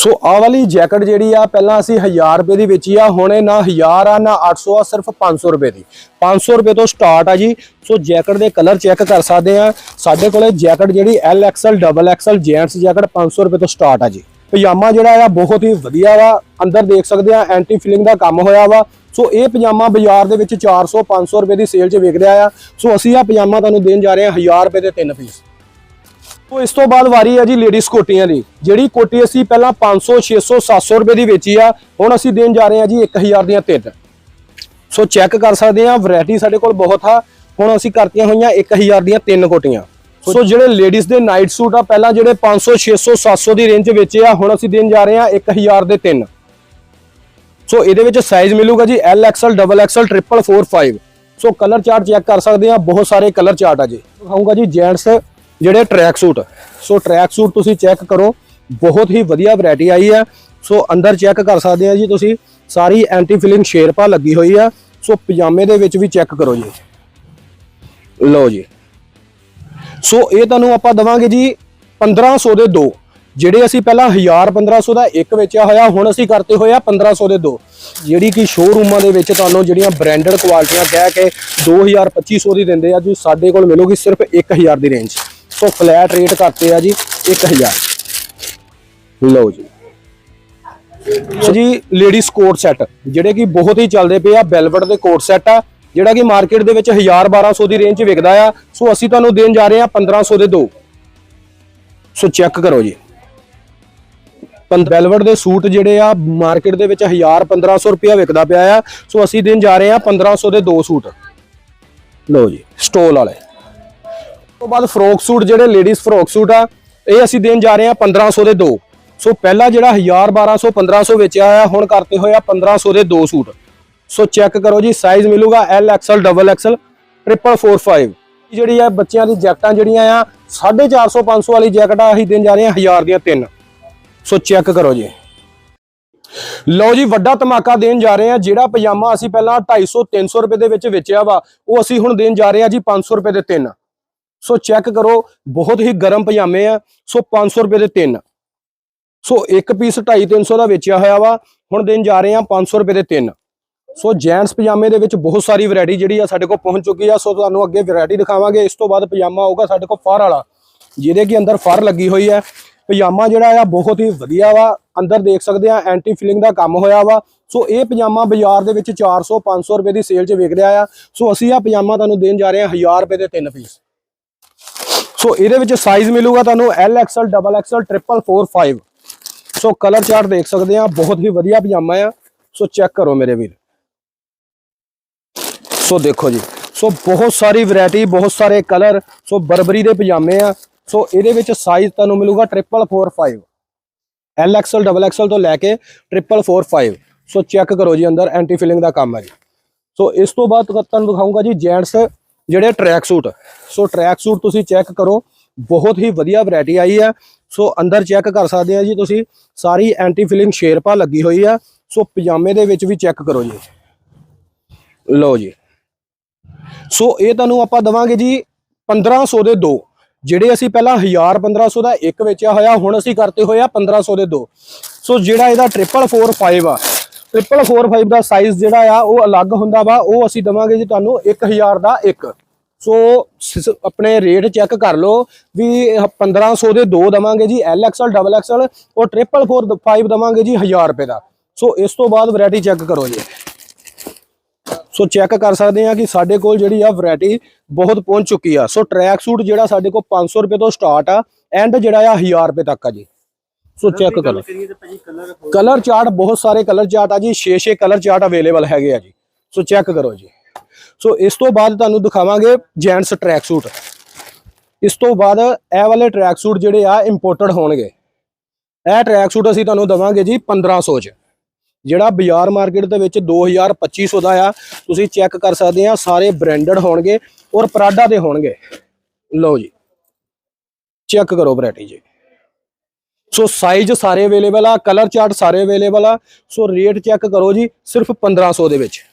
ਸੋ ਆਹ ਵਾਲੀ ਜੈਕਟ ਜਿਹੜੀ ਆ, ਪਹਿਲਾਂ ਅਸੀਂ 1000 ਰੁਪਏ ਦੀ ਵੇਚੀ ਆ, ਹੁਣ ਇਹ ਨਾ 1000 ਆ, ਨਾ 800 ਆ, ਸਿਰਫ 500 ਰੁਪਏ ਦੀ। 500 ਰੁਪਏ ਤੋਂ ਸਟਾਰਟ ਆ ਜੀ। ਸੋ ਜੈਕਟ ਦੇ ਕਲਰ ਚੈੱਕ ਕਰ ਸਕਦੇ ਆ। ਸਾਡੇ ਕੋਲੇ ਜੈਕਟ ਜਿਹੜੀ L XL double XL gents jacket 500 ਰੁਪਏ ਤੋਂ ਸਟਾਰਟ ਆ ਜੀ। ਪਜਾਮਾ ਜਿਹੜਾ ਆ, ਬਹੁਤ ਹੀ ਵਧੀਆ ਵਾ। ਅੰਦਰ ਦੇਖ ਸਕਦੇ ਆ ਐਂਟੀ ਫਿਲਿੰਗ ਦਾ ਕੰਮ ਹੋਇਆ ਵਾ। ਸੋ ਇਹ ਪਜਾਮਾ ਬਾਜ਼ਾਰ ਦੇ ਵਿੱਚ 400 500 ਰੁਪਏ ਦੀ ਸੇਲ 'ਚ ਵਿਕ ਰਿਹਾ ਆ। ਸੋ ਅਸੀਂ ਆ ਪਜਾਮਾ ਤੁਹਾਨੂੰ ਦੇਣ ਜਾ ਰਹੇ ਹਾਂ 1000 ਰੁਪਏ ਦੇ ਤਿੰਨ ਪੀਸ ਸੋ ਇਸ ਤੋਂ ਬਾਅਦ ਵਾਰੀ ਹੈ ਜੀ ਲੇਡੀਜ਼ ਕੋਟੀਆਂ ਦੀ ਜਿਹੜੀ ਕੋਟੀ ਅਸੀਂ ਪਹਿਲਾਂ 500 600 700 ਰੁਪਏ ਦੀ ਵੇਚੀ ਆ ਹੁਣ ਅਸੀਂ ਦੇਣ ਜਾ ਰਹੇ ਹਾਂ ਜੀ 1000 ਦੀਆਂ ਤਿੰਨ। ਸੋ ਚੈੱਕ ਕਰ ਸਕਦੇ ਆ ਵੈਰਾਈਟੀ ਸਾਡੇ ਕੋਲ ਬਹੁਤ ਆ ਹੁਣ ਅਸੀਂ ਕਰਤੀਆਂ ਹੋਈਆਂ 1000 ਦੀਆਂ ਤਿੰਨ ਕੋਟੀਆਂ। ਸੋ ਜਿਹੜੇ ਲੇਡੀਜ਼ ਦੇ ਨਾਈਟ ਸੂਟ ਆ ਪਹਿਲਾਂ ਜਿਹੜੇ 500 600 700 ਦੀ ਰੇਂਜ 'ਚ ਵੇਚੇ ਆ ਹੁਣ ਅਸੀਂ ਦੇਣ ਜਾ ਰਹੇ ਹਾਂ 1000 ਦੇ ਤਿੰਨ। ਸੋ ਇਹਦੇ ਵਿੱਚ ਸਾਈਜ਼ ਮਿਲੂਗਾ ਜੀ L XL double XL triple 45 so colour chart check ਕਰ ਸਕਦੇ ਆ ਬਹੁਤ ਸਾਰੇ ਕਲਰ ਚਾਰਟ ਆ ਜੀ। ਦਿਖਾਊਂਗਾ ਜੀ ਜੈਂਟਸ ਜਿਹੜੇ track suit so track suit ਤੁਸੀਂ ਚੈੱਕ ਕਰੋ, ਬਹੁਤ ਹੀ ਵਧੀਆ ਵੈਰਾਈਟੀ ਆਈ ਹੈ। ਸੋ ਅੰਦਰ ਚੈੱਕ ਕਰ ਸਕਦੇ ਆ ਜੀ ਤੁਸੀਂ, ਸਾਰੀ ਐਂਟੀ ਫਿਲਿੰਗ ਸ਼ੇਰਪਾ ਲੱਗੀ ਹੋਈ ਆ। ਸੋ ਪਜਾਮੇ ਦੇ ਵਿੱਚ ਵੀ ਚੈੱਕ ਕਰੋ ਜੀ। ਲਓ ਜੀ। ਸੋ ਇਹ ਤੁਹਾਨੂੰ ਆਪਾਂ ਦਵਾਂਗੇ ਜੀ 1500 ਦੇ ਦੋ। ਜਿਹੜੇ ਅਸੀਂ ਪਹਿਲਾਂ 1000 1500 ਦਾ ਇੱਕ ਵੇਚਿਆ ਹੋਇਆ, ਹੁਣ ਅਸੀਂ ਕਰਤੇ ਹੋਇਆ 1500 ਦੇ ਦੋ। ਜਿਹੜੀ ਕਿ ਸ਼ੋਰੂਮਾਂ ਦੇ ਵਿੱਚ ਤੁਹਾਨੂੰ ਜਿਹੜੀਆਂ ਬ੍ਰਾਂਡਡ ਕੁਆਲਿਟੀਆਂ ਕਹਿ ਕੇ 2000 2500 ਦੀ ਦਿੰਦੇ ਆ ਜੀ, ਸਾਡੇ ਕੋਲ ਮਿਲੂਗੀ ਸਿਰਫ 1000 ਦੀ ਰੇਂਜ ਸੋ ਫਲੈਟ ਰੇਟ ਕਰਤੇ ਆ ਜੀ 1000 ਲਓ ਜੀ। ਸੋ ਜੀ ਲੇਡੀਜ਼ ਕੋਟ ਸੈੱਟ ਜਿਹੜੇ ਕਿ ਬਹੁਤ ਹੀ ਚੱਲਦੇ ਪਏ ਆ ਬੈਲਵਟ ਦੇ ਕੋਟ ਸੈੱਟ ਆ, ਜਿਹੜਾ ਕਿ ਮਾਰਕੀਟ ਦੇ ਵਿੱਚ 1000 1200 ਦੀ ਰੇਂਜ 'ਚ ਵਿਕਦਾ ਆ। ਸੋ ਅਸੀਂ ਤੁਹਾਨੂੰ ਦੇਣ ਜਾ ਰਹੇ ਹਾਂ 1500 ਦੇ ਦੋ। ਸੋ ਚੈੱਕ ਕਰੋ ਜੀ। ਬੈਲਵਟ ਦੇ ਸੂਟ ਜਿਹੜੇ ਆ ਮਾਰਕੀਟ ਦੇ ਵਿੱਚ 1000 1500 ਰੁਪਿਆ ਵਿਕਦਾ ਪਿਆ ਆ। ਸੋ ਅਸੀਂ ਦੇਣ ਜਾ ਰਹੇ ਹਾਂ 1500 ਦੇ ਦੋ ਸੂਟ। ਲਓ ਜੀ ਸਟੋਲ ਵਾਲੇ। ਤੋਂ ਬਾਅਦ ਫਰੋਕ ਸੂਟ, ਜਿਹੜੇ ਲੇਡੀਜ਼ ਫਰੋਕ ਸੂਟ ਆ, ਇਹ ਅਸੀਂ ਦੇਣ ਜਾ ਰਹੇ ਹਾਂ 1500 ਦੇ ਦੋ। ਸੋ ਪਹਿਲਾਂ ਜਿਹੜਾ 1000 1200 1500 ਵੇਚਿਆ ਹੋਇਆ, ਹੁਣ ਕਰਤੇ ਹੋਏ ਆ 1500 ਦੇ ਦੋ ਸੂਟ। ਸੋ ਚੈੱਕ ਕਰੋ ਜੀ ਸਾਈਜ਼ ਮਿਲੂਗਾ L XL double XL triple 45 ਜਿਹੜੀ ਆ ਬੱਚਿਆਂ ਦੀ ਜੈਕਟਾਂ ਜਿਹੜੀਆਂ ਆ 450 500 ਵਾਲੀ ਜੈਕਟ ਆ, ਅਸੀਂ ਦੇਣ ਜਾ ਰਹੇ ਹਾਂ 1000 ਦੀਆਂ ਤਿੰਨ। ਸੋ ਚੈੱਕ ਕਰੋ ਜੀ। ਲਓ ਜੀ, ਵੱਡਾ ਧਮਾਕਾ ਦੇਣ ਜਾ ਰਹੇ ਹਾਂ, ਜਿਹੜਾ ਪਜਾਮਾ ਅਸੀਂ ਪਹਿਲਾਂ 250 300 ਰੁਪਏ ਦੇ ਵਿੱਚ ਵੇਚਿਆ ਵਾ, ਉਹ ਅਸੀਂ ਹੁਣ ਦੇਣ ਜਾ ਰਹੇ ਹਾਂ ਜੀ 500 ਰੁਪਏ ਦੇ ਤਿੰਨ। ਸੋ ਚੈੱਕ ਕਰੋ, ਬਹੁਤ ਹੀ ਗਰਮ ਪਜਾਮੇ ਆ, ਸੋ 500 ਰੁਪਏ ਦੇ ਤਿੰਨ। ਸੋ ਇੱਕ ਪੀਸ 250 300 ਦਾ ਵੇਚਿਆ ਹੋਇਆ ਵਾ, ਹੁਣ ਦੇਣ ਜਾ ਰਹੇ ਹਾਂ 500 ਰੁਪਏ ਦੇ ਤਿੰਨ। ਸੋ ਜੈਂਟਸ ਪਜਾਮੇ ਦੇ ਵਿੱਚ ਬਹੁਤ ਸਾਰੀ ਵੈਰਾਈਟੀ ਜਿਹੜੀ ਆ ਸਾਡੇ ਕੋਲ ਪਹੁੰਚ ਚੁੱਕੀ ਆ, ਸੋ ਤੁਹਾਨੂੰ ਅੱਗੇ ਵੈਰਾਈਟੀ ਦਿਖਾਵਾਂਗੇ, ਇਸ ਤੋਂ ਬਾਅਦ ਪਜਾਮਾ ਆਊਗਾ ਸਾਡੇ ਕੋਲ ਫਰ ਵਾਲਾ, ਜਿਹਦੇ ਕਿ ਅੰਦਰ ਫਰ ਲੱਗੀ ਹੋਈ ਹੈ ਪਜਾਮਾ ਜਿਹੜਾ ਆ ਬਹੁਤ ਹੀ ਵਧੀਆ ਵਾ, ਅੰਦਰ ਦੇਖ ਸਕਦੇ ਆ ਐਂਟੀ ਫਿਲਿੰਗ ਦਾ ਕੰਮ ਹੋਇਆ ਵਾ। ਸੋ ਇਹ ਪਜਾਮਾ ਬਾਜ਼ਾਰ ਦੇ ਵਿੱਚ 400 500 ਰੁਪਏ ਦੀ ਸੇਲ 'ਚ ਵਿਕ ਰਿਹਾ ਆ। ਸੋ ਅਸੀਂ ਆ ਪਜਾਮਾ ਤੁਹਾਨੂੰ ਦੇਣ ਜਾ ਰਹੇ ਹਾਂ 1000 ਰੁਪਏ ਦੇ ਤਿੰਨ ਪੀਸ। ਸੋ ਇਹਦੇ ਵਿੱਚ ਸਾਈਜ਼ ਮਿਲੂਗਾ ਤੁਹਾਨੂੰ L XL double XL triple 45 so colour chart ਦੇਖ ਸਕਦੇ ਆ ਬਹੁਤ ਹੀ ਵਧੀਆ ਪਜਾਮਾ ਆ। ਸੋ ਚੈੱਕ ਕਰੋ ਮੇਰੇ ਵੀਰ। ਸੋ ਦੇਖੋ ਜੀ। ਸੋ ਬਹੁਤ ਸਾਰੀ ਵੈਰਾਈਟੀ ਬਹੁਤ ਸਾਰੇ ਕਲਰ ਸੋ ਬਰਬਰੀ ਦੇ ਪਜਾਮੇ ਆ। ਸੋ ਇਹਦੇ ਵਿੱਚ ਸਾਈਜ਼ ਤੁਹਾਨੂੰ ਮਿਲੂਗਾ 345 ਐਲ ਐਕਸਲ ਡਬਲ ਐਕਸਲ ਤੋਂ ਲੈ ਕੇ 345 ਸੋ ਚੈੱਕ ਕਰੋ ਜੀ ਅੰਦਰ ਐਂਟੀ ਫਿਲਿੰਗ ਦਾ ਕੰਮ ਹੈ ਜੀ। ਸੋ ਇਸ ਤੋਂ ਬਾਅਦ ਤੁਹਾਨੂੰ ਦਿਖਾਊਂਗਾ ਜੀ ਜੈਂਟਸ ਜਿਹੜੇ track suit so track suit ਤੁਸੀਂ ਚੈੱਕ ਕਰੋ, ਬਹੁਤ ਹੀ ਵਧੀਆ ਵੈਰਾਈਟੀ ਆਈ ਆ ਸੋ ਅੰਦਰ ਚੈੱਕ ਕਰ ਸਕਦੇ ਆ ਜੀ ਤੁਸੀਂ, ਸਾਰੀ ਐਂਟੀ ਫਿਲਿੰਗ ਸ਼ੇਰਪਾ ਲੱਗੀ ਹੋਈ ਆ। ਸੋ ਪਜਾਮੇ ਦੇ ਵਿੱਚ ਵੀ ਚੈੱਕ ਕਰੋ ਜੀ। ਲਓ ਜੀ। ਸੋ ਇਹ ਤੁਹਾਨੂੰ ਆਪਾਂ ਦਵਾਂਗੇ ਜੀ 1500 ਦੇ ਦੋ। ਜਿਹੜੇ ਅਸੀਂ ਪਹਿਲਾਂ 1000 1500 ਦਾ ਇੱਕ ਵੇਚਿਆ ਹੋਇਆ, ਹੁਣ ਅਸੀਂ ਕਰਤੇ ਹੋਇਆ 1500 ਦੇ ਦੋ। ਸੋ ਜਿਹੜਾ ਇਹਦਾ 345 ਆ 345 ਦਾ ਸਾਈਜ਼ ਜਿਹੜਾ ਆ, ਉਹ ਅਲੱਗ ਹੁੰਦਾ ਵਾ, ਉਹ ਅਸੀਂ ਦਵਾਂਗੇ ਜੀ ਤੁਹਾਨੂੰ 1000 ਦਾ ਇੱਕ। ਸੋ ਆਪਣੇ ਰੇਟ ਚੈੱਕ ਕਰ ਲਓ ਵੀ ਇਹ 1500 ਦੇ ਦੋ ਦਵਾਂਗੇ ਜੀ ਐਲ ਐਕਸਲ ਡਬਲ ਐਕਸਲ ਔਰ 345 ਦਵਾਂਗੇ ਜੀ 1000 ਰੁਪਏ ਦਾ। ਸੋ ਇਸ ਤੋਂ ਬਾਅਦ ਵੈਰਾਈਟੀ ਚੈੱਕ ਕਰੋ ਜੀ। ਸੋ ਚੈੱਕ ਕਰ ਸਕਦੇ ਆ ਕਿ ਸਾਡੇ ਕੋਲ ਜਿਹੜੀ ਆ ਵੈਰਾਈਟੀ ਬਹੁਤ ਪਹੁੰਚ ਚੁੱਕੀ ਆ। ਸੋ ਟਰੈਕ ਸੂਟ ਜਿਹੜਾ ਸਾਡੇ ਕੋਲ 500 ਰੁਪਏ ਤੋਂ ਸਟਾਰਟ ਆ ਐਂਡ ਜਿਹੜਾ ਆ 1000 ਰੁਪਏ ਤੱਕ ਆ ਜੀ। ਸੋ ਚੈੱਕ ਕਰੋ। ਕਲਰ ਚਾਰਟ ਬਹੁਤ ਸਾਰੇ ਕਲਰ ਚਾਰਟ ਆ ਜੀ। 6-6 ਕਲਰ ਚਾਰਟ ਅਵੇਲੇਬਲ ਹੈਗੇ ਆ ਜੀ। ਸੋ ਚੈੱਕ ਕਰੋ ਜੀ। ਸੋ ਇਸ ਤੋਂ ਬਾਅਦ ਤੁਹਾਨੂੰ ਦਿਖਾਵਾਂਗੇ ਜੈਂਟਸ ਟਰੈਕ ਸੂਟ ਇਸ ਤੋਂ ਬਾਅਦ ਇਹ ਵਾਲੇ ਟਰੈਕ ਸੂਟ ਜਿਹੜੇ ਆ ਇੰਪੋਰਟਡ ਹੋਣਗੇ। ਇਹ ਟਰੈਕ ਸੂਟ ਅਸੀਂ ਤੁਹਾਨੂੰ ਦਵਾਂਗੇ ਜੀ 1500 ਚ। ਜਿਹੜਾ ਬਾਜ਼ਾਰ ਮਾਰਕੀਟ ਦੇ ਵਿੱਚ 2000 2500 ਦਾ ਆ ਤੁਸੀਂ ਚੈੱਕ ਕਰ ਸਕਦੇ ਆ ਸਾਰੇ ਬ੍ਰਾਂਡਡ ਹੋਣਗੇ ਔਰ ਪ੍ਰਾਡਾ ਦੇ ਹੋਣਗੇ। ਲਓ ਜੀ। ਚੈੱਕ ਕਰੋ ਵੈਰਾਈਟੀ ਜੀ। ਸੋ ਸਾਈਜ਼ ਸਾਰੇ ਅਵੇਲੇਬਲ ਆ ਕਲਰ ਚਾਰਟ ਸਾਰੇ ਅਵੇਲੇਬਲ ਆ। ਸੋ ਰੇਟ ਚੈੱਕ ਕਰੋ ਜੀ, ਸਿਰਫ 1500 ਦੇ ਵਿੱਚ।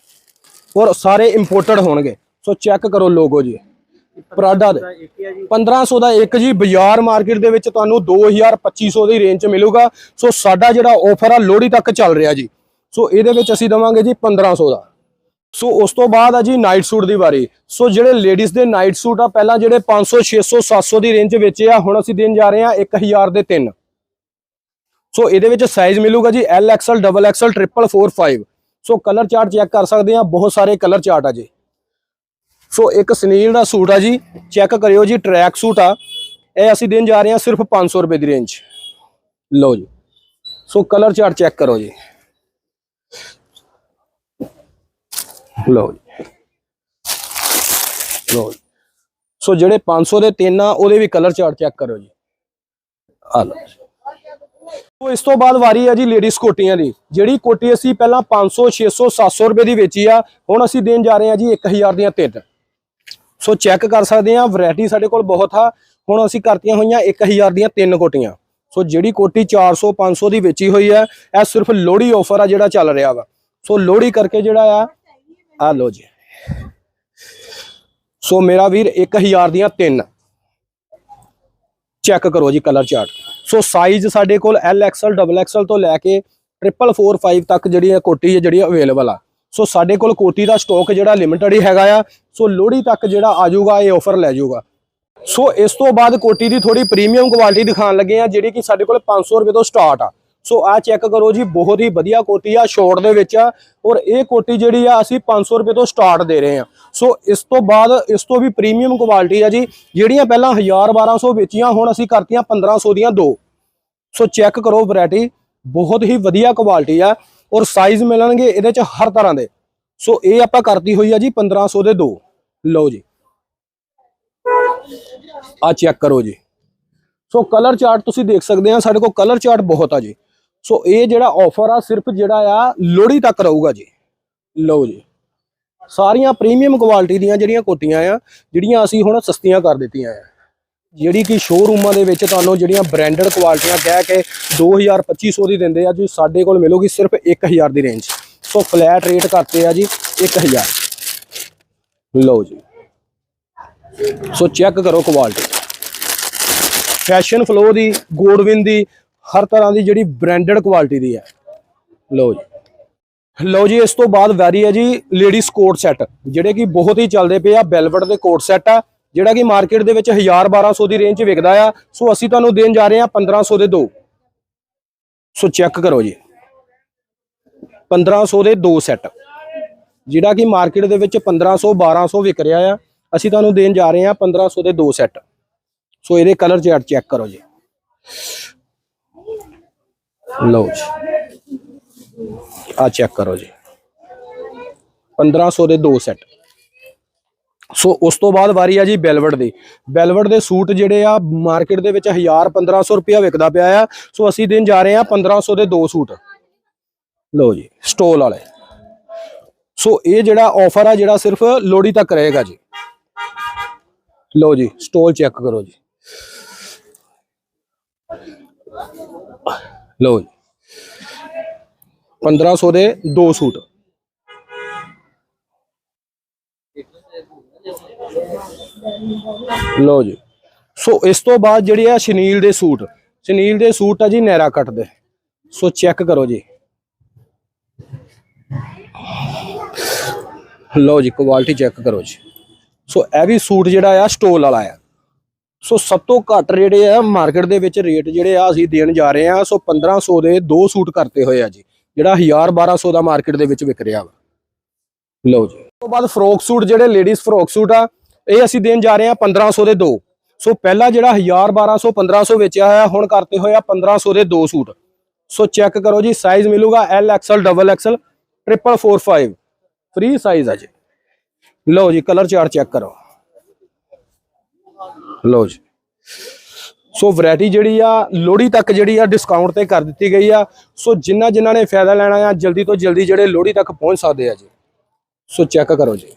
ਔਰ ਸਾਰੇ ਇੰਪੋਰਟਡ ਹੋਣਗੇ। ਸੋ ਚੈੱਕ ਕਰੋ ਲੋਗੋ ਜੀ। ਪਰਾਡਾ ਦੇ। ਦਾ ਇੱਕ 1500 ਦਾ ਇੱਕ ਜੀ, ਬਾਜ਼ਾਰ ਮਾਰਕੀਟ ਦੇ ਵਿੱਚ ਤੁਹਾਨੂੰ 2000 2500 ਦੀ ਰੇਂਜ 'ਚ ਮਿਲੂਗਾ। ਸੋ ਸਾਡਾ ਜਿਹੜਾ ਆਫਰ ਆ, ਲੋਹੜੀ ਤੱਕ ਚੱਲ ਰਿਹਾ ਜੀ। ਸੋ ਇਹਦੇ ਵਿੱਚ ਅਸੀਂ ਦਵਾਂਗੇ ਜੀ 1500 ਦਾ। ਸੋ ਉਸ ਤੋਂ ਬਾਅਦ ਆ ਜੀ ਨਾਈਟ ਸੂਟ ਦੀ ਵਾਰੀ। ਸੋ ਜਿਹੜੇ ਲੇਡੀਜ਼ ਦੇ ਨਾਈਟ ਸੂਟ ਆ, ਪਹਿਲਾਂ ਜਿਹੜੇ 500 600 700 ਦੀ ਰੇਂਜ 'ਚ ਵੇਚੇ ਆ, ਹੁਣ ਅਸੀਂ ਦੇਣ ਜਾ ਰਹੇ ਹਾਂ 1000 ਦੇ ਤਿੰਨ। ਸੋ ਇਹਦੇ ਵਿੱਚ ਸਾਈਜ਼ ਮਿਲੂਗਾ ਜੀ L XL double XL triple 45 so colour chart check ਕਰ ਸਕਦੇ ਆ ਬਹੁਤ ਸਾਰੇ ਕਲਰ ਚਾਰਟ ਆ ਜੀ। ਸੋ ਇੱਕ ਸਨੀਲ ਦਾ ਸੂਟ ਆ ਜੀ ਚੈੱਕ ਕਰਿਓ ਜੀ ਟਰੈਕ ਸੂਟ ਆ। ਇਹ ਅਸੀਂ ਦੇਣ ਜਾ ਰਹੇ ਹਾਂ ਸਿਰਫ 500 ਰੁਪਏ ਦੀ ਰੇਂਜ ਲਓ ਜੀ। ਸੋ ਕਲਰ ਚਾਰਟ ਚੈੱਕ ਕਰੋ ਜੀ। ਲਓ ਜੀ। ਲਓ ਜੀ। ਸੋ ਜਿਹੜੇ 500 ਦੇ ਤਿੰਨ ਆ, ਉਹਦੇ ਵੀ ਕਲਰ ਚਾਰਟ ਚੈੱਕ ਕਰੋ ਜੀ। ਆ ਲਓ ਸੋ ਇਸ ਤੋਂ ਬਾਅਦ ਵਾਰੀ ਆ ਜੀ ਲੇਡੀਜ਼ ਕੋਟੀਆਂ ਦੀ। ਜਿਹੜੀ ਕੋਟੀ ਅਸੀਂ ਪਹਿਲਾਂ 500 600 700 ਰੁਪਏ ਦੀ ਵੇਚੀ ਆ, ਹੁਣ ਅਸੀਂ ਦੇਣ ਜਾ ਰਹੇ ਹਾਂ ਜੀ 1000 ਦੀਆਂ ਤਿੰਨ। ਸੋ ਚੈੱਕ ਕਰ ਸਕਦੇ ਆ ਵੈਰਾਈਟੀ ਸਾਡੇ ਕੋਲ ਬਹੁਤ ਆ। ਹੁਣ ਅਸੀਂ ਕਰਤੀਆਂ ਹੋਈਆਂ 1000 ਦੀਆਂ ਤਿੰਨ ਕੋਟੀਆਂ। ਸੋ ਜਿਹੜੀ ਕੋਟੀ 400 500 ਦੀ ਵੇਚੀ ਹੋਈ ਹੈ ਇਹ ਸਿਰਫ ਲੋਹੜੀ ਆਫਰ ਆ ਜਿਹੜਾ ਚੱਲ ਰਿਹਾ ਵਾ। ਸੋ ਲੋਹੜੀ ਕਰਕੇ ਜਿਹੜਾ ਆ ਆ ਲੋ ਜੀ। ਸੋ ਮੇਰਾ ਵੀਰ 1000 ਦੀਆਂ ਤਿੰਨ। ਚੈੱਕ ਕਰੋ ਜੀ ਕਲਰ ਚਾਰਟ ਸੋ ਸਾਈਜ਼ ਸਾਡੇ ਕੋਲ ਐਲ ਐਕਸਲ ਡਬਲ ਐਕਸਲ ਤੋਂ ਲੈ ਕੇ ਟ੍ਰਿਪਲ 45 ਤੱਕ ਜਿਹੜੀ ਹੈ ਕੋਟੀ ਹੈ, ਜਿਹੜੀ ਅਵੇਲੇਬਲ ਆ। ਸੋ ਸਾਡੇ ਕੋਲ ਕੋਟੀ ਦਾ ਸਟਾਕ ਜਿਹੜਾ ਲਿਮਿਟਡ ਹੀ ਹੈਗਾ ਆ। ਸੋ ਲੋਹੜੀ ਤੱਕ ਜਿਹੜਾ ਆ ਜਾਊਗਾ, ਇਹ ਆਫਰ ਲੈ ਜਾਊਗਾ। ਸੋ ਇਸ ਤੋਂ ਬਾਅਦ ਕੋਟੀ ਦੀ ਥੋੜੀ ਪ੍ਰੀਮੀਅਮ ਕੁਆਲਿਟੀ ਦਿਖਾਉਣ ਲੱਗੇ ਆ, ਜਿਹੜੀ ਕਿ ਸਾਡੇ ਕੋਲ 500 ਰੁਪਏ ਤੋਂ ਸਟਾਰਟ ਆ। ਸੋ ਆ ਚੈੱਕ ਕਰੋ ਜੀ, ਬਹੁਤ ਹੀ ਵਧੀਆ ਕੋਟੀ ਆ ਸ਼ੋਰਟ ਦੇ ਵਿੱਚ ਆ। ਔਰ ਇਹ ਕੋਟੀ ਜਿਹੜੀ ਆ, ਅਸੀਂ 500 ਰੁਪਏ ਤੋਂ ਸਟਾਰਟ ਦੇ ਰਹੇ ਆ। ਸੋ ਇਸ ਤੋਂ ਬਾਅਦ, ਇਸ ਤੋਂ ਵੀ ਪ੍ਰੀਮੀਅਮ ਕੁਆਲਿਟੀ ਆ ਜੀ, ਜਿਹੜੀਆਂ ਪਹਿਲਾਂ 1000 1200 ਵੇਚੀਆਂ, ਹੁਣ ਅਸੀਂ ਕਰਤੀਆਂ 1500 ਦੀਆਂ ਦੋ। ਸੋ ਚੈੱਕ ਕਰੋ ਵੈਰਾਈਟੀ ਬਹੁਤ ਹੀ ਵਧੀਆ ਕੁਆਲਿਟੀ ਆ। ਔਰ ਸਾਈਜ਼ ਮਿਲਣਗੇ ਇਹਦੇ ਚ ਹਰ ਤਰ੍ਹਾਂ ਦੇ। ਸੋ ਇਹ ਆਪਾਂ ਕਰਤੀ ਹੋਈ ਆ ਜੀ 1500 ਦੇ ਦੋ। ਲਓ ਜੀ। ਆ ਚੈੱਕ ਕਰੋ ਜੀ। ਸੋ ਕਲਰ ਚਾਰਟ ਤੁਸੀਂ ਦੇਖ ਸਕਦੇ ਆ, ਸਾਡੇ ਕੋਲ ਕਲਰ ਚਾਰਟ ਬਹੁਤ ਆ ਜੀ। ਸੋ ਇਹ ਜਿਹੜਾ ਆਫਰ ਆ, ਸਿਰਫ ਜਿਹੜਾ ਆ, ਲੋਹੜੀ ਤੱਕ ਰਹੂਗਾ ਜੀ। ਲਓ ਜੀ। ਸਾਰੀਆਂ ਪ੍ਰੀਮੀਅਮ ਕੁਆਲਿਟੀ ਦੀਆਂ ਜਿਹੜੀਆਂ ਕੋਟੀਆਂ ਆ, ਜਿਹੜੀਆਂ ਅਸੀਂ ਹੁਣ ਸਸਤੀਆਂ ਕਰ ਦਿੱਤੀਆਂ ਆ। ਜਿਹੜੀ ਕਿ ਸ਼ੋਰੂਮਾਂ ਦੇ ਵਿੱਚ ਤੁਹਾਨੂੰ ਜਿਹੜੀਆਂ ਬ੍ਰਾਂਡਡ ਕੁਆਲਿਟੀਆਂ ਕਹਿ ਕੇ 2000 2500 ਦੀ ਦਿੰਦੇ ਆ ਜੀ, ਸਾਡੇ ਕੋਲ ਮਿਲੂਗੀ ਸਿਰਫ 1000 ਦੀ ਰੇਂਜ ਸੋ ਫਲੈਟ ਰੇਟ ਕਰਤੇ ਆ ਜੀ 1000 ਲਓ ਜੀ। ਸੋ ਚੈੱਕ ਕਰੋ ਕੁਆਲਿਟੀ ਫੈਸ਼ਨ ਫਲੋ ਦੀ ਗੋਡਵਿਨ ਦੀ ਹਰ ਤਰ੍ਹਾਂ ਦੀ ਜਿਹੜੀ ਬ੍ਰਾਂਡਡ ਕੁਆਲਿਟੀ ਦੀ ਹੈ। ਲਓ ਜੀ। ਲਓ ਜੀ, ਇਸ ਤੋਂ ਬਾਅਦ ਵੈਰੀ ਹੈ ਜੀ ਲੇਡੀਜ਼ ਕੋਟ ਸੈੱਟ ਜਿਹੜੇ ਕਿ ਬਹੁਤ ਹੀ ਚੱਲਦੇ ਪਏ ਆ ਬੈਲਵਟ ਦੇ ਕੋਟ ਸੈੱਟ ਆ, ਜਿਹੜਾ ਕਿ ਮਾਰਕੀਟ ਦੇ ਵਿੱਚ 1000 1200 ਦੀ ਰੇਂਜ 'ਚ ਵਿਕਦਾ ਆ। ਸੋ ਅਸੀਂ ਤੁਹਾਨੂੰ ਦੇਣ ਜਾ ਰਹੇ ਹਾਂ 1500 ਦੇ ਦੋ। ਸੋ ਚੈੱਕ ਕਰੋ ਜੀ। 1500 ਦੇ ਦੋ ਸੈੱਟ ਜਿਹੜਾ ਕਿ ਮਾਰਕੀਟ ਦੇ ਵਿੱਚ 1500 1200 ਵਿਕ ਰਿਹਾ ਆ। ਅਸੀਂ ਤੁਹਾਨੂੰ ਦੇਣ ਜਾ ਰਹੇ ਹਾਂ 1500 ਦੇ ਦੋ ਸੈੱਟ ਸੋ ਇਹਦੇ ਕਲਰ ਚਾਰਟ ਚੈੱਕ ਕਰੋ ਜੀ। ਲਓ ਜੀ। ਆ ਚੈੱਕ ਕਰੋ ਜੀ। 1500 ਦੇ ਦੋ ਸੈੱਟ ਸੋ ਉਸ ਤੋਂ ਬਾਅਦ ਵਾਰੀ ਆ ਜੀ ਬੈਲਵਟ ਦੀ। ਬੈਲਵਟ ਦੇ ਸੂਟ ਜਿਹੜੇ ਆ ਮਾਰਕੀਟ ਦੇ ਵਿੱਚ 1000 1500 ਰੁਪਇਆ ਵਿਕਦਾ ਪਿਆ ਆ। ਸੋ ਅਸੀਂ ਦੇਣ ਜਾ ਰਹੇ ਹਾਂ 1500 ਦੇ ਦੋ ਸੂਟ। ਲਓ ਜੀ, ਸਟੋਲ ਵਾਲੇ। ਸੋ ਇਹ ਜਿਹੜਾ ਆਫਰ ਆ ਜਿਹੜਾ ਸਿਰਫ ਲੋਹੜੀ ਤੱਕ ਰਹੇਗਾ ਜੀ। ਲਓ ਜੀ, ਸਟੋਲ ਚੈੱਕ ਕਰੋ ਜੀ। ਲਓ ਜੀ। 1500 ਦੇ ਦੋ ਸੂਟ। ਲਓ ਜੀ। ਸੋ ਇਸ ਤੋਂ ਬਾਅਦ ਜਿਹੜੇ ਆ ਸ਼ਨੀਲ ਦੇ ਸੂਟ। ਸ਼ਨੀਲ ਦੇ ਸੂਟ ਆ ਜੀ ਨੈਰਾ ਕੱਟ ਦੇ। ਸੋ ਚੈੱਕ ਕਰੋ ਜੀ। ਲਓ ਜੀ ਕੁਆਲਿਟੀ ਚੈੱਕ ਕਰੋ ਜੀ। ਸੋ ਇਹ ਵੀ ਸੂਟ ਜਿਹੜਾ ਆ ਸਟੋਲ ਵਾਲਾ ਆ। ਸੋ ਸਭ ਤੋਂ ਘੱਟ ਜਿਹੜੇ ਆ ਮਾਰਕੀਟ ਦੇ ਵਿੱਚ ਰੇਟ ਜਿਹੜੇ ਆ ਅਸੀਂ ਦੇਣ ਜਾ ਰਹੇ ਆ, ਸੋ 1500 ਦੇ ਦੋ ਸੂਟ ਕਰਤੇ ਹੋਏ ਆ ਜੀ, ਜਿਹੜਾ 1000 1200 ਦਾ ਮਾਰਕੀਟ ਦੇ ਵਿੱਚ ਵਿਕ ਰਿਹਾ ਵਾ। ਲਓ ਜੀ। ਉਸ ਤੋਂ ਬਾਅਦ ਫਰੋਕ ਸੂਟ ਜਿਹੜੇ ਲੇਡੀਜ਼ ਫਰੋਕ ਸੂਟ ਆ, ਇਹ ਅਸੀਂ ਦੇਣ ਜਾ ਰਹੇ ਆ 1500 ਦੇ ਦੋ। ਸੋ ਪਹਿਲਾ ਜਿਹੜਾ 1000 1200 1500 ਵੇਚਿਆ ਹੋਇਆ ਹੁਣ ਕਰਤੇ ਹੋਏ ਆ 1500 ਦੇ ਦੋ ਸੂਟ। ਸੋ ਚੈੱਕ ਕਰੋ ਜੀ ਸਾਈਜ਼ ਮਿਲੂਗਾ L XL double XL triple 45 free size ਆ ਜੀ। ਲਓ ਜੀ ਕਲਰ ਚਾਰਟ ਚੈੱਕ ਕਰੋ। ਲਓ ਜੀ। ਸੋ ਵੈਰਾਈਟੀ ਜਿਹੜੀ ਆ, ਲੋਹੜੀ ਤੱਕ ਜਿਹੜੀ ਆ ਡਿਸਕਾਊਂਟ ਤੇ ਕਰ ਦਿੱਤੀ ਗਈ ਆ। ਸੋ ਜਿਨ੍ਹਾਂ ਜਿਨ੍ਹਾਂ ਨੇ ਫਾਇਦਾ ਲੈਣਾ ਆ, ਜਲਦੀ ਤੋਂ ਜਲਦੀ ਜਿਹੜੇ ਲੋਹੜੀ ਤੱਕ ਪਹੁੰਚ ਸਕਦੇ ਆ ਜੀ। ਸੋ ਚੈੱਕ ਕਰੋ ਜੀ।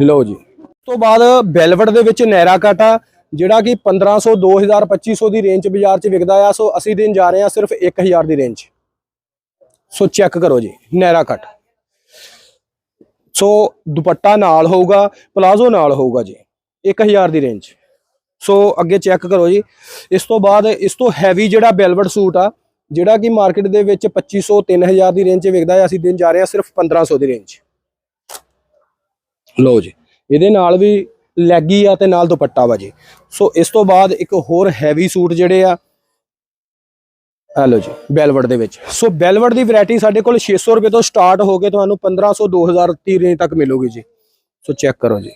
ਲਓ ਜੀ। ਉਸ ਤੋਂ ਬਾਅਦ ਬੈਲਵਟ ਦੇ ਵਿੱਚ ਨੈਰਾ ਕੱਟ ਆ, ਜਿਹੜਾ ਕਿ 1500 2000 2500 ਦੀ ਰੇਂਜ ਬਾਜ਼ਾਰ 'ਚ ਵਿਕਦਾ ਆ। ਸੋ ਅਸੀਂ ਦੇਣ ਜਾ ਰਹੇ ਆ ਸਿਰਫ 1000 ਦੀ ਰੇਂਜ ਸੋ ਚੈੱਕ ਕਰੋ ਜੀ, ਨੈਰਾ ਕੱਟ। ਸੋ ਦੁਪੱਟਾ ਨਾਲ ਹੋਊਗਾ, ਪਲਾਜ਼ੋ ਨਾਲ ਹੋਊਗਾ ਜੀ 1000 ਦੀ ਰੇਂਜ ਸੋ ਅੱਗੇ ਚੈੱਕ ਕਰੋ ਜੀ। ਇਸ ਤੋਂ ਬਾਅਦ ਇਸ ਤੋਂ ਹੈਵੀ ਜਿਹੜਾ ਬੈਲਵਟ ਸੂਟ ਆ, ਜਿਹੜਾ ਕਿ ਮਾਰਕੀਟ ਦੇ ਵਿੱਚ 2500 3000 ਦੀ ਰੇਂਜ 'ਚ ਵਿਕਦਾ ਹੈ ਅਸੀਂ ਦੇਣ ਜਾ ਰਹੇ ਹਾਂ ਸਿਰਫ 1500 ਦੀ ਰੇਂਜ ਲਓ ਜੀ, ਇਹਦੇ ਨਾਲ ਵੀ ਲੈਗੀ ਆ ਤੇ ਨਾਲ ਦੁਪੱਟਾ ਵਾ ਜੀ। ਸੋ ਇਸ ਤੋਂ ਬਾਅਦ ਇੱਕ ਹੋਰ ਹੈਵੀ ਸੂਟ ਜਿਹੜੇ ਆ ਆ ਲਓ ਜੀ ਬੈਲਵਟ ਦੇ ਵਿੱਚ। ਸੋ ਬੈਲਵਟ ਦੀ ਵੈਰਾਈਟੀ ਸਾਡੇ ਕੋਲ 600 ਰੁਪਏ ਤੋਂ ਸਟਾਰਟ ਹੋ ਕੇ ਤੁਹਾਨੂੰ 1500 2000 ਦੀ ਰੇਂਜ ਤੱਕ ਮਿਲੂਗੀ ਜੀ। ਸੋ ਚੈੱਕ ਕਰੋ ਜੀ।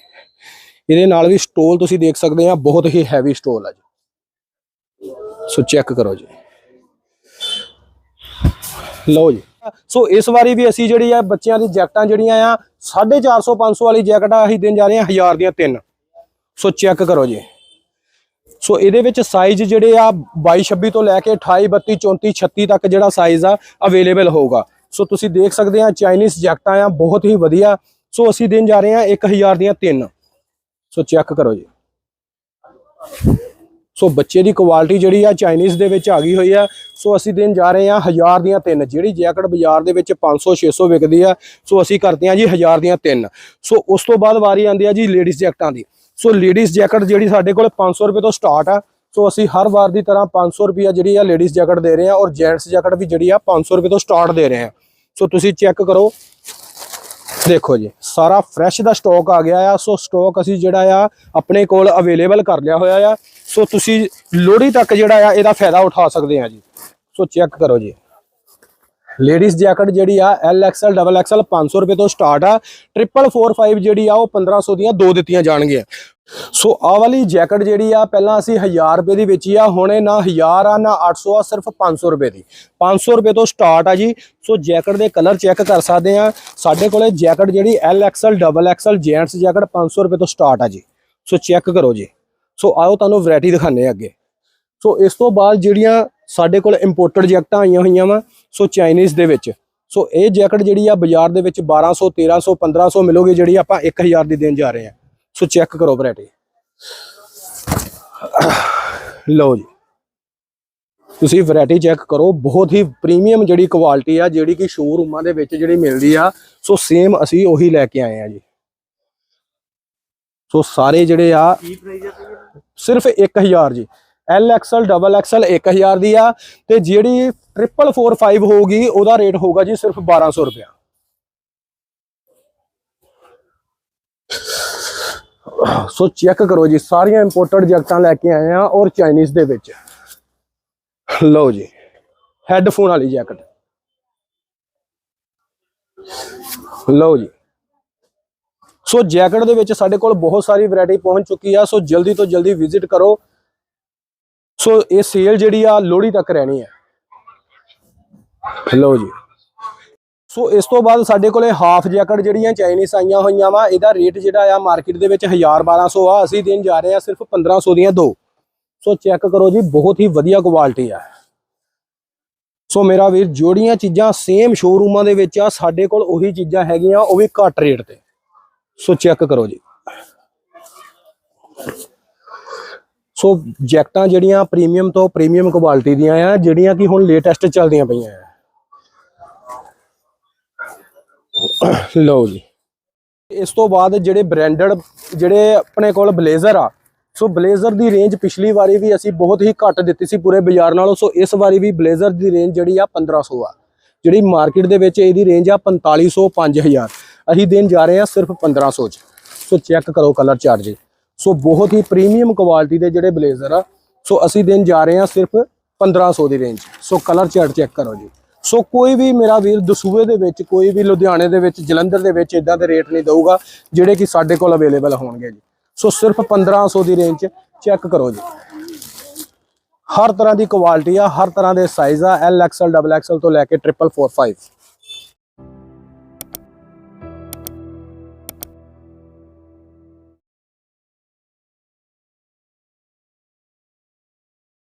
ਇਹਦੇ ਨਾਲ ਵੀ ਸਟੋਲ ਤੁਸੀਂ ਦੇਖ ਸਕਦੇ ਆ, ਬਹੁਤ ਹੀ ਹੈਵੀ ਸਟੋਲ ਆ ਜੀ। ਸੋ ਚੈੱਕ ਕਰੋ ਜੀ। ਲਓ ਜੀ। ਸੋ ਇਸ ਵਾਰੀ ਵੀ ਅਸੀਂ ਜਿਹੜੀ ਆ, ਬੱਚਿਆਂ ਦੀ ਜੈਕਟਾਂ ਜਿਹੜੀਆਂ ਆ 450 500 ਵਾਲੀ ਜੈਕਟਾਂ ਅਸੀਂ ਦੇਣ ਜਾ ਰਹੇ ਹਾਂ 1000 ਦੀਆਂ ਤਿੰਨ। ਸੋ ਚੈੱਕ ਕਰੋ ਜੀ। ਸੋ ਇਹਦੇ ਵਿੱਚ ਸਾਈਜ਼ ਜਿਹੜੇ ਆ 22 26 ਤੋਂ ਲੈ ਕੇ 28 32 34 36 ਤੱਕ ਜਿਹੜਾ ਸਾਈਜ਼ ਆ ਅਵੇਲੇਬਲ ਹੋਊਗਾ। ਸੋ ਤੁਸੀਂ ਦੇਖ ਸਕਦੇ ਆ ਚਾਈਨੀਜ਼ ਜੈਕਟਾਂ ਆ, ਬਹੁਤ ਹੀ ਵਧੀਆ। ਸੋ ਅਸੀਂ ਦੇਣ ਜਾ ਰਹੇ ਹਾਂ 1000 ਦੀਆਂ ਤਿੰਨ। ਸੋ ਚੈੱਕ ਕਰੋ ਜੀ। ਸੋ ਬੱਚੇ ਦੀ ਕੁਆਲਿਟੀ ਜਿਹੜੀ ਆ ਚਾਈਨੀਜ਼ ਦੇ ਵਿੱਚ ਆ ਗਈ ਹੋਈ ਆ। ਸੋ ਅਸੀਂ ਦੇਣ ਜਾ ਰਹੇ ਹਾਂ 1000 ਦੀਆਂ ਤਿੰਨ। ਜਿਹੜੀ ਜੈਕਟ ਬਾਜ਼ਾਰ ਦੇ ਵਿੱਚ 500 600 ਵਿਕਦੀ ਆ, ਸੋ ਅਸੀਂ ਕਰਦੇ ਹਾਂ ਜੀ 1000 ਦੀਆਂ ਤਿੰਨ। ਸੋ ਉਸ ਤੋਂ ਬਾਅਦ ਵਾਰੀ ਆਉਂਦੀ ਆ ਜੀ ਲੇਡੀਜ਼ ਜੈਕਟਾਂ ਦੀ। ਸੋ ਲੇਡੀਜ਼ ਜੈਕਟ ਜਿਹੜੀ ਸਾਡੇ ਕੋਲ 500 ਰੁਪਏ ਤੋਂ ਸਟਾਰਟ ਆ। ਸੋ ਅਸੀਂ ਹਰ ਵਾਰ ਦੀ ਤਰ੍ਹਾਂ 500 ਰੁਪਿਆ ਜਿਹੜੀ ਆ ਲੇਡੀਜ਼ ਜੈਕਟ ਦੇ ਰਹੇ ਹਾਂ ਔਰ ਜੈਂਟਸ ਜੈਕਟ ਵੀ ਜਿਹੜੀ ਆ 500 ਰੁਪਏ ਤੋਂ ਸਟਾਰਟ ਦੇ ਰਹੇ ਹਾਂ ਸੋ ਤੁਸੀਂ ਚੈੱਕ ਕਰੋ ਦੇਖੋ ਜੀ, ਸਾਰਾ ਫਰੈਸ਼ ਦਾ ਸਟਾਕ ਆ ਗਿਆ ਆ, ਸੋ ਸਟਾਕ ਅਸੀਂ ਜਿਹੜਾ ਆ ਆਪਣੇ ਕੋਲ ਅਵੇਲੇਬਲ ਕਰ ਲਿਆ ਹੋਇਆ ਆ। ਸੋ ਤੁਸੀਂ ਲੋਹੜੀ ਤੱਕ ਜਿਹੜਾ ਆ, ਇਹਦਾ ਫਾਇਦਾ ਉਠਾ ਸਕਦੇ ਆ ਜੀ। ਸੋ ਚੈੱਕ ਕਰੋ ਜੀ। ਲੇਡੀਜ਼ ਜੈਕਟ ਜਿਹੜੀ ਆ ਐਲ ਐਕਸਐਲ ਡਬਲ ਐਕਸਐਲ 500 ਰੁਪਏ ਤੋਂ ਸਟਾਰਟ ਆ। 4445 ਜਿਹੜੀ ਆ, ਉਹ 1500 ਦੀਆਂ ਦੋ ਦਿੱਤੀਆਂ ਜਾਣਗੀਆਂ। ਸੋ ਆਹ ਵਾਲੀ ਜੈਕਟ ਜਿਹੜੀ ਆ, ਪਹਿਲਾਂ ਅਸੀਂ 1000 ਰੁਪਏ ਦੀ ਵੇਚੀ ਆ, ਹੁਣੇ ਨਾ 1000 ਆ, ਨਾ 800 ਆ, ਸਿਰਫ 500 ਰੁਪਏ ਦੀ। 500 ਰੁਪਏ ਤੋਂ ਸਟਾਰਟ ਆ ਜੀ। ਸੋ ਜੈਕਟ ਦੇ ਕਲਰ ਚੈੱਕ ਕਰ ਸਕਦੇ ਆ। ਸਾਡੇ ਕੋਲੇ ਜੈਕਟ ਜਿਹੜੀ L XL double XL gents jacket 500 ਰੁਪਏ ਤੋਂ ਸਟਾਰਟ ਆ ਜੀ। ਸੋ ਚੈੱਕ ਕਰੋ ਜੀ। ਸੋ ਆਓ ਤੁਹਾਨੂੰ ਵੈਰਾਈਟੀ ਦਿਖਾਣੇ ਆ ਅੱਗੇ। ਸੋ ਇਸ ਤੋਂ ਬਾਅਦ ਜਿਹੜੀਆਂ ਸਾਡੇ ਕੋਲ ਇੰਪੋਰਟਡ ਜੈਕਟਾਂ ਆਈਆਂ ਹੋਈਆਂ ਵਾ, ਸੋ ਚਾਈਨੀਜ਼ ਦੇ ਵਿੱਚ। ਸੋ ਇਹ ਜੈਕਟ ਜਿਹੜੀ ਆ, ਬਾਜ਼ਾਰ ਦੇ ਵਿੱਚ 1200 1300 1500 ਮਿਲੋਗੇ, ਜਿਹੜੀ ਆਪਾਂ 1000 ਦੀ ਦੇਣ ਜਾ ਰਹੇ ਹਾਂ ਸੋ ਚੈੱਕ ਕਰੋ ਵੈਰਾਈਟੀ ਲਓ ਜੀ। ਤੁਸੀਂ ਵੈਰਾਈਟੀ ਚੈੱਕ ਕਰੋ, ਬਹੁਤ ਹੀ ਪ੍ਰੀਮੀਅਮ ਜਿਹੜੀ ਕੁਆਲਿਟੀ ਆ, ਜਿਹੜੀ ਕਿ ਸ਼ੋਰੂਮਾਂ ਦੇ ਵਿੱਚ ਜਿਹੜੀ ਮਿਲਦੀ ਆ, ਸੋ ਸੇਮ ਅਸੀਂ ਉਹੀ ਲੈ ਕੇ ਆਏ ਆ ਜੀ। ਸੋ ਸਾਰੇ ਜਿਹੜੇ ਆ, ਸਿਰਫ 1000 ਜੀ। ਐਲ ਐਕਸਐਲ ਡਬਲ ਐਕਸਐਲ 1000 ਦੀ ਆ, ਤੇ ਜਿਹੜੀ 4445 ਹੋਊਗੀ, ਉਹਦਾ ਰੇਟ ਹੋਊਗਾ ਜੀ ਸਿਰਫ 1200 ਰੁਪਇਆ। ਸੋ ਚੈੱਕ ਕਰੋ ਜੀ, ਸਾਰੀਆਂ ਇੰਪੋਰਟਡ ਜੈਕਟਾਂ ਲੈ ਕੇ ਆਏ ਆ ਔਰ ਚਾਈਨੀਜ਼ ਦੇ ਵਿੱਚ। ਲਓ ਜੀ ਹੈੱਡਫੋਨ ਵਾਲੀ ਜੈਕਟ ਲਓ ਜੀ। ਸੋ ਜੈਕਟ ਦੇ ਵਿੱਚ ਸਾਡੇ ਕੋਲ ਬਹੁਤ ਸਾਰੀ ਵੈਰਾਈਟੀ ਪਹੁੰਚ ਚੁੱਕੀ ਆ, ਸੋ ਜਲਦੀ ਤੋਂ ਜਲਦੀ ਵਿਜ਼ਿਟ ਕਰੋ। ਸੋ ਇਹ ਸੇਲ ਜਿਹੜੀ ਆ ਲੋਹੜੀ ਤੱਕ ਰਹਿਣੀ ਹੈ ਲਓ ਜੀ। ਸੋ ਇਸ ਤੋਂ ਬਾਅਦ ਸਾਡੇ ਕੋਲੇ ਹਾਫ ਜੈਕਟ ਜਿਹੜੀਆਂ ਚਾਈਨੀਜ਼ ਆਈਆਂ ਹੋਈਆਂ ਵਾ, ਇਹਦਾ ਰੇਟ ਜਿਹੜਾ ਆ ਮਾਰਕੀਟ ਦੇ ਵਿੱਚ 1000 1200 ਆ। ਅਸੀਂ ਦੇਣ ਜਾ ਰਹੇ ਆ ਸਿਰਫ 1500 ਦੀਆਂ ਦੋ। ਸੋ ਚੈੱਕ ਕਰੋ ਜੀ, ਬਹੁਤ ਹੀ ਵਧੀਆ ਕੁਆਲਿਟੀ ਆ। ਸੋ ਮੇਰਾ ਵੀਰ ਜਿਹੜੀਆਂ ਚੀਜ਼ਾਂ ਸੇਮ ਸ਼ੋਰੂਮਾਂ ਦੇ ਵਿੱਚ ਆ, ਸਾਡੇ ਕੋਲ ਉਹੀ ਚੀਜ਼ਾਂ ਹੈਗੀਆਂ, ਉਹ ਵੀ ਘੱਟ ਰੇਟ ਤੇ। ਸੋ ਚੈੱਕ ਕਰੋ ਜੀ। ਸੋ ਜੈਕਟਾਂ ਜਿਹੜੀਆਂ ਪ੍ਰੀਮੀਅਮ ਤੋਂ ਪ੍ਰੀਮੀਅਮ ਕੁਆਲਿਟੀ ਦੀਆਂ ਆ, ਜਿਹੜੀਆਂ ਕਿ ਹੁਣ ਲੇਟੈਸਟ ਚੱਲਦੀਆਂ ਪਈਆਂ ਆ। ਲਓ ਜੀ। ਇਸ ਤੋਂ ਬਾਅਦ ਜਿਹੜੇ ਬ੍ਰਾਂਡਡ ਜਿਹੜੇ ਆਪਣੇ ਕੋਲ ਬਲੇਜ਼ਰ ਆ, ਸੋ ਬਲੇਜ਼ਰ ਦੀ ਰੇਂਜ ਪਿਛਲੀ ਵਾਰੀ ਵੀ ਅਸੀਂ ਬਹੁਤ ਹੀ ਘੱਟ ਦਿੱਤੀ ਸੀ ਪੂਰੇ ਬਾਜ਼ਾਰ ਨਾਲੋਂ, ਸੋ ਇਸ ਵਾਰੀ ਵੀ ਬਲੇਜ਼ਰ ਦੀ ਰੇਂਜ ਜਿਹੜੀ ਆ 1500 ਆ। ਜਿਹੜੀ ਮਾਰਕੀਟ ਦੇ ਵਿੱਚ ਇਹਦੀ ਰੇਂਜ ਆ 4500 5000 ਅਸੀਂ ਦੇਣ ਜਾ ਰਹੇ ਹਾਂ ਸਿਰਫ 1500 ਚ। ਸੋ ਚੈੱਕ ਕਰੋ ਕਲਰ ਚਾਰਟ ਜੀ। ਸੋ ਬਹੁਤ ਹੀ ਪ੍ਰੀਮੀਅਮ ਕੁਆਲਿਟੀ ਦੇ ਜਿਹੜੇ ਬਲੇਜ਼ਰ ਆ, ਸੋ ਅਸੀਂ ਦੇਣ ਜਾ ਰਹੇ ਹਾਂ ਸਿਰਫ 1500 ਦੀ range so colour chart check ਕਰੋ ਜੀ। ਸੋ ਕੋਈ ਵੀ ਮੇਰਾ ਵੀਰ ਦਸੂਏ ਦੇ ਵਿੱਚ, ਕੋਈ ਵੀ ਲੁਧਿਆਣੇ ਦੇ ਵਿੱਚ, ਜਲੰਧਰ ਦੇ ਵਿੱਚ ਇਦਾਂ ਦੇ ਰੇਟ ਨਹੀਂ ਦਊਗਾ ਜਿਹੜੇ ਕਿ ਸਾਡੇ ਕੋਲ ਅਵੇਲੇਬਲ ਹੋਣਗੇ ਜੀ। ਸੋ ਸਿਰਫ 1500 ਦੀ ਰੇਂਜ ਚ ਚੈੱਕ ਕਰੋ ਜੀ। ਹਰ ਤਰ੍ਹਾਂ ਦੀ ਕੁਆਲਿਟੀ ਆ, ਹਰ ਤਰ੍ਹਾਂ ਦੇ ਸਾਈਜ਼ ਆ ਐਲ ਐਕਸਐਲ ਡਬਲ ਐਕਸਐਲ ਤੋਂ ਲੈ ਕੇ 4445